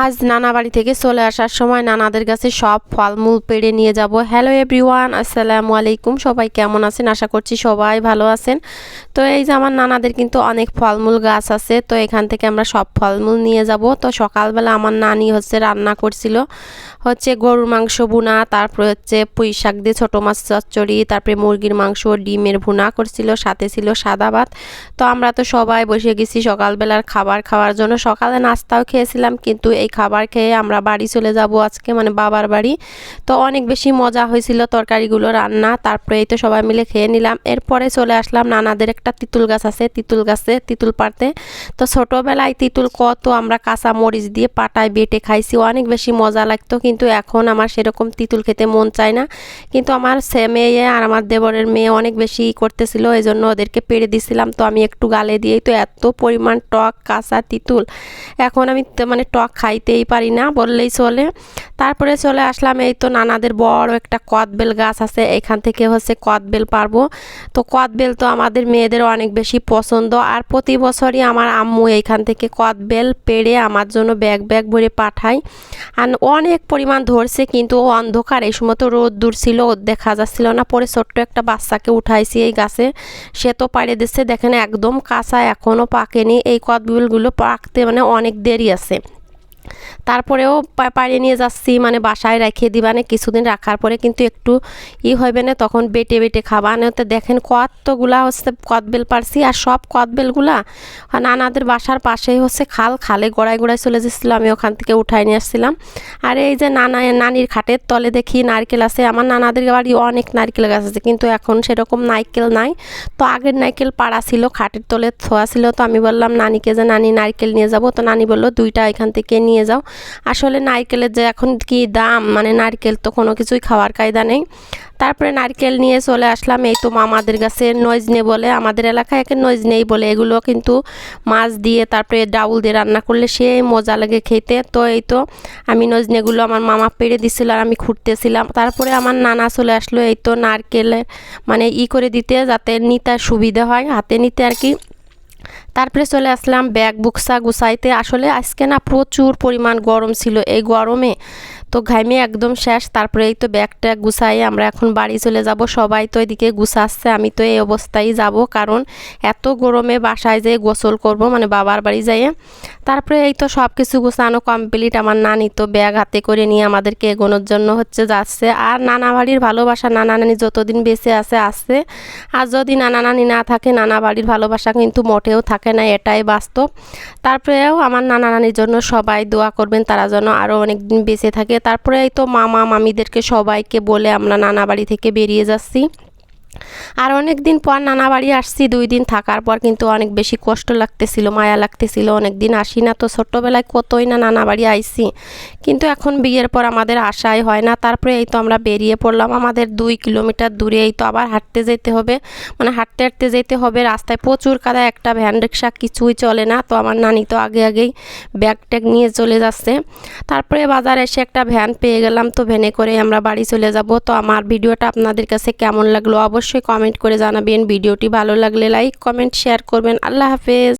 আজ নানা বাড়ি থেকে চলে আসার সময় নানাদের কাছে সব ফলমূল পেড়ে নিয়ে যাব। হ্যালো এভরিওয়ান আসসালামু আলাইকুম। সবাই কেমন আছেন? আশা করছি সবাই ভালো আছেন। তো এই যে আমার নানাদের কিন্তু অনেক ফলমূল গাছ আছে। তো এখান থেকে আমরা সব ফলমূল নিয়ে যাব। তো সকালবেলা আমার নানি হচ্ছে রান্না করছিল। হচ্ছে গরুর মাংস ভুনা, তারপরে হচ্ছে পুঁই শাক দিয়ে ছোটো মাছ চচ্চড়ি, তারপরে মুরগির মাংস, ডিমের ভুনা করছিল, সাথে ছিল সাদা ভাত। তো আমরা তো সবাই বসে গেছি সকালবেলার খাবার খাওয়ার জন্য। সকালে নাস্তাও খেয়েছিলাম, কিন্তু এই খাবার খেয়ে আমরা বাড়ি চলে যাব আজকে মানে বাবার বাড়ি। তো অনেক বেশি মজা হয়েছিল তরকারিগুলো রান্না, তারপরে এই তো সবাই মিলে খেয়ে নিলাম। এরপরে চলে আসলাম নানাদের একটা তিতুল গাছ আছে, তিতুল গাছে, তিতুল পাড়তে। তো ছোটোবেলায় তিতুল কত আমরা কাঁচা মরিচ দিয়ে পাটায় বেটে খাইছি, অনেক বেশি মজা লাগতো। কিন্তু এখন আমার সেরকম তিতুল খেতে মন চায় না। কিন্তু আমার মেয়ে আর আমার দেবরের মেয়ে অনেক বেশি করতেছিল এই জন্য ওদেরকে পেরে দিছিলাম। তো আমি একটু গালে দিয়েই তো এত পরিমাণ টক, কাঁচা তিতুল। এখন আমি মানে টক খাইতেই পারি না বললেই চলে। তারপরে চলে আসলাম এই তো নানাদের বড় একটা কদবেল গাছ আছে, এখান থেকে হচ্ছে কদবেল পারব। তো কদবেল তো আমাদের মেয়েদের অনেক বেশি পছন্দ আর প্রতি বছরই আমার আম্মু এইখান থেকে কদবেল পেড়ে আমার জন্য ব্যাগ ব্যাগ ভরে পাঠায়। আর অনেক পরিমাণ ধরছে কিন্তু অন্ধকার, এই সময় তো রোদ দূর ছিল, দেখা যাচ্ছিল না। পরে ছোট্ট একটা বাচ্চাকে উঠাইছি এই গাছে। সে তো পাড়ে দিচ্ছে, দেখেন একদম কাঁচা এখনও পাকেনি। এই কদবেলগুলো পাকতে মানে অনেক দেরি আছে। তারপরেও পা- পাড়িয়ে নিয়ে যাচ্ছি মানে বাসায় রেখে দিবানে কিছুদিন রাখার পরে কিন্তু একটু ই হবে না, তখন বেটে বেটে খাবা। তো দেখেন কতগুলা হচ্ছে কদবেল পারছি, আর সব কদবেলগুলা নানাদের বাসার পাশেই হচ্ছে খাল, খালে গোড়ায় গোড়ায় চলে যাচ্ছিল আমি ওখান থেকে উঠাই নিয়ে আসছিলাম। আর এই যে নানা, নানির খাটের তলে দেখি নারকেল আছে, আমার নানাদের বাড়ি অনেক নারকেল গাছ আছে, কিন্তু এখন সেরকম নারকেল নাই। তো আগের নারকেল পাড়া ছিল, খাটের তলে থোয়া ছিল, তো আমি বললাম, নানিকে যে নানি নারকেল নিয়ে যাব, তো নানি বলল, দুইটা এখান থেকে নিয়ে যাও। আসলে নারকেলের যে এখন কি দাম মানে নারকেল তো কোনো কিছুই খাওয়ার কায়দা নেই। তারপরে নারকেল নিয়ে চলে আসলাম, এই তো মামাদের কাছে নজনে বলে, আমাদের এলাকায় একে নজনেই বলে, এগুলো কিন্তু মাছ দিয়ে তারপরে ডাউল দিয়ে রান্না করলে সে মজা লাগে খেতে। তো এই তো আমি নজনেগুলো আমার মামা পেড়ে দিছিল আর আমি খুঁড়তেছিলাম। তারপরে আমার নানা চলে আসলো, এই তো নারকেলে মানে ই করে দিতে যাতে নিতে সুবিধা হয়, হাতে নিতে আর কি। তারপরে চলে আসলাম ব্যাগ, বুকসা গুছাইতে। আসলে আজকে না প্রচুর পরিমাণ গরম ছিল। এই গরমে তো ঘামে একদম শেষ তারপরে এই তো ব্যাগটা গুছাই, আমরা এখন বাড়ি চলে যাব, সবাই তো এদিকে গুছাচ্ছে, আমি তো এই অবস্থায় যাব, কারণ এত গরমে বাসায় যেয়ে গোসল করব মানে বাবার বাড়ি যাইয়ে। তারপরে এই তো সব কিছু গুছানো কমপ্লিট, আমার নানি তো ব্যাগ হাতে করে নিয়ে আমাদেরকে এগোনোর জন্য হচ্ছে যাচ্ছে। আর নানা বাড়ির ভালোবাসা, নানা নানি যতদিন বেঁচে আছে আসছে আর যদি নানা নানি না থাকে, নানা বাড়ির ভালোবাসা কিন্তু মোটেও থাকে না, এটাই বাস্তব। তারপরেও আমার নানা নানির জন্য সবাই দোয়া করবেন, তারা যেন আরও অনেক দিন বেঁচে থাকে তারপরে এই তো মামা মামিদেরকে সবাইকে বলে আমরা নানা বাড়ি থেকে বেরিয়ে যাচ্ছি। আর অনেক দিন পর নানা বাড়ি আসছি, দুই দিন থাকার পর কিন্তু অনেক বেশি কষ্ট লাগতেছিল, মায়া লাগতেছিল অনেক দিন আসি না। তো ছোট্টবেলায় কতই না নানা বাড়ি আইসি কিন্তু এখন বিয়ের পর আমাদের আশাই হয় না, তারপরে এই তো আমরা বেরিয়ে পড়লাম। আমাদের দুই কিলোমিটার দূরে এই তো আবার হাঁটতে যেতে হবে। মানে হাঁটতে হাঁটতে যেতে হবে, রাস্তায় প্রচুর কাদা, একটা ভ্যান রিক্সা কিছুই চলে না। তো আমার নানি তো আগে আগেই ব্যাগ ট্যাগ নিয়ে চলে যাচ্ছে। তারপরে বাজারে এসে একটা ভ্যান পেয়ে গেলাম। তো ভ্যানে করে আমরা বাড়ি চলে যাব। তো আমার ভিডিওটা আপনাদের কাছে কেমন লাগল অবশ্যই কমেন্ট করে জানাবেন। ভিডিওটি ভালো লাগলে লাইক কমেন্ট শেয়ার করবেন। আল্লাহ হাফেজ।